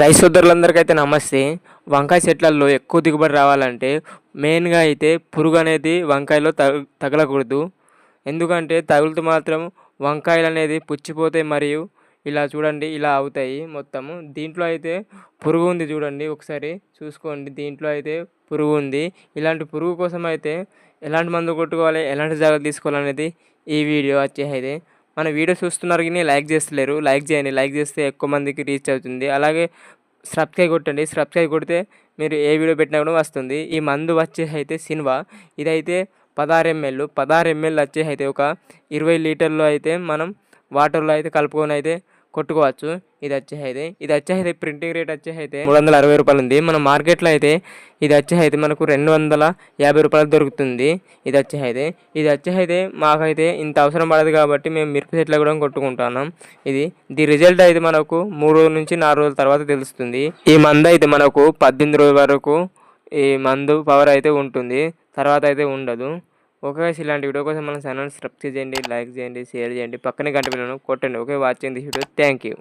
Rice సోదరులందరికైతే నమస్తే. వంకాయ చెట్లలో ఎక్కువ దిగుబడి రావాలంటే మెయిన్గా అయితే పురుగు అనేది వంకాయలో తగ తగలకూడదు. ఎందుకంటే తగులుతూ మాత్రం వంకాయలు అనేది పుచ్చిపోతాయి మరియు ఇలా చూడండి ఇలా అవుతాయి మొత్తము. దీంట్లో అయితే పురుగు ఉంది చూడండి ఒకసారి చూసుకోండి. దీంట్లో అయితే పురుగు ఉంది. ఇలాంటి పురుగు కోసం అయితే ఎలాంటి మందు కొట్టుకోవాలి ఎలాంటి జాగ్రత్తలు తీసుకోవాలనేది ఈ వీడియో వచ్చే అయితే మన వీడియో చూస్తున్నారు కానీ లైక్ చేస్తలేరు. లైక్ చేయండి. లైక్ చేస్తే ఎక్కువ మందికి రీచ్ అవుతుంది. అలాగే సబ్స్క్రైబ్ కొట్టండి. సబ్స్క్రైబ్ కొడితే మీరు ఏ వీడియో పెట్టినా కూడా వస్తుంది. ఈ మందు వచ్చే అయితే సినిమా. ఇదైతే పదహారు ఎంఎల్. పదహారు ఎంఎల్ వచ్చే అయితే ఒక ఇరవై లీటర్లో అయితే మనం వాటర్లో అయితే కలుపుకొని అయితే కొట్టుకోవచ్చు. ఇది వచ్చే ఇది వచ్చే ప్రింటింగ్ రేట్ వచ్చే మూడు వందల అరవై రూపాయలు ఉంది మన మార్కెట్లో అయితే ఇది వచ్చే మనకు రెండు వందల యాభై రూపాయలు దొరుకుతుంది. ఇది వచ్చే ఇది వచ్చే అయితే మాకైతే ఇంత అవసరం పడదు కాబట్టి మేము మిరప చెట్లు కూడా కొట్టుకుంటున్నాం. ఇది ది రిజల్ట్ అయితే మనకు మూడు రోజుల నుంచి నాలుగు రోజుల తర్వాత తెలుస్తుంది. ఈ మందు అయితే మనకు పద్దెనిమిది రోజుల వరకు ఈ మందు పవర్ అయితే ఉంటుంది. తర్వాత అయితే ఉండదు. ఓకే ఇలాంటి వీడియో కోసం మన ఛానల్ సబ్స్క్రైబ్ చేయండి లైక్ చేయండి షేర్ చేయండి పక్కనే గంట పిల్లలను కొట్టండి. ఓకే వాచ్ చేయండి. Video thank you